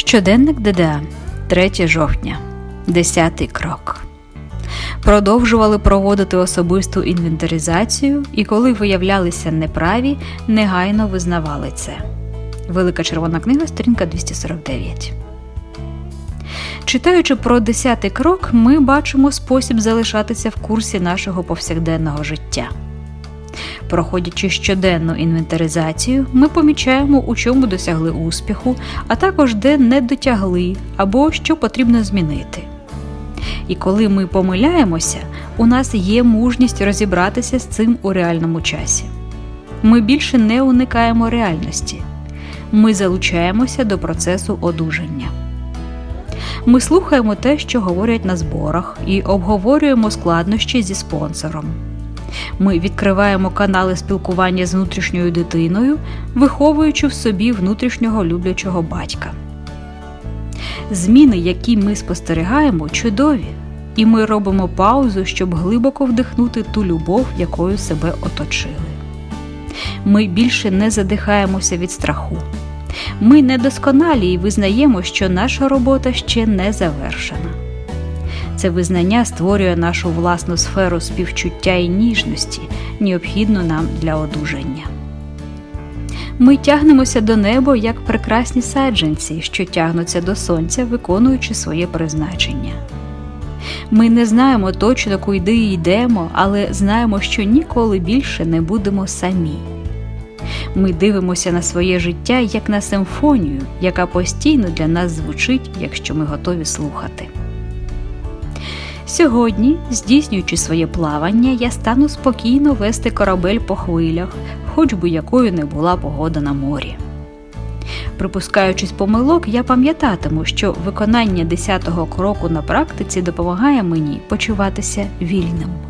Щоденник ДДА 3 жовтня. 10 крок. Продовжували проводити особисту інвентаризацію і коли виявлялися неправі, негайно визнавали це. Велика червона книга, сторінка 249. Читаючи про 10 крок, ми бачимо спосіб залишатися в курсі нашого повсякденного життя. Проходячи щоденну інвентаризацію, ми помічаємо, у чому досягли успіху, а також де не дотягли або що потрібно змінити. І коли ми помиляємося, у нас є мужність розібратися з цим у реальному часі. Ми більше не уникаємо реальності, ми залучаємося до процесу одужання. Ми слухаємо те, що говорять на зборах, і обговорюємо складнощі зі спонсором. Ми відкриваємо канали спілкування з внутрішньою дитиною, виховуючи в собі внутрішнього люблячого батька. Зміни, які ми спостерігаємо, чудові, і ми робимо паузу, щоб глибоко вдихнути ту любов, якою себе оточили. Ми більше не задихаємося від страху. Ми недосконалі і визнаємо, що наша робота ще не завершена. Це визнання створює нашу власну сферу співчуття і ніжності, необхідну нам для одужання. Ми тягнемося до неба як прекрасні саджанці, що тягнуться до сонця, виконуючи своє призначення. Ми не знаємо точно, куди йдемо, але знаємо, що ніколи більше не будемо самі. Ми дивимося на своє життя як на симфонію, яка постійно для нас звучить, якщо ми готові слухати. Сьогодні, здійснюючи своє плавання, я стану спокійно вести корабель по хвилях, хоч би якою не була погода на морі. Припускаючись помилок, я пам'ятатиму, що виконання 10-го кроку на практиці допомагає мені почуватися вільним.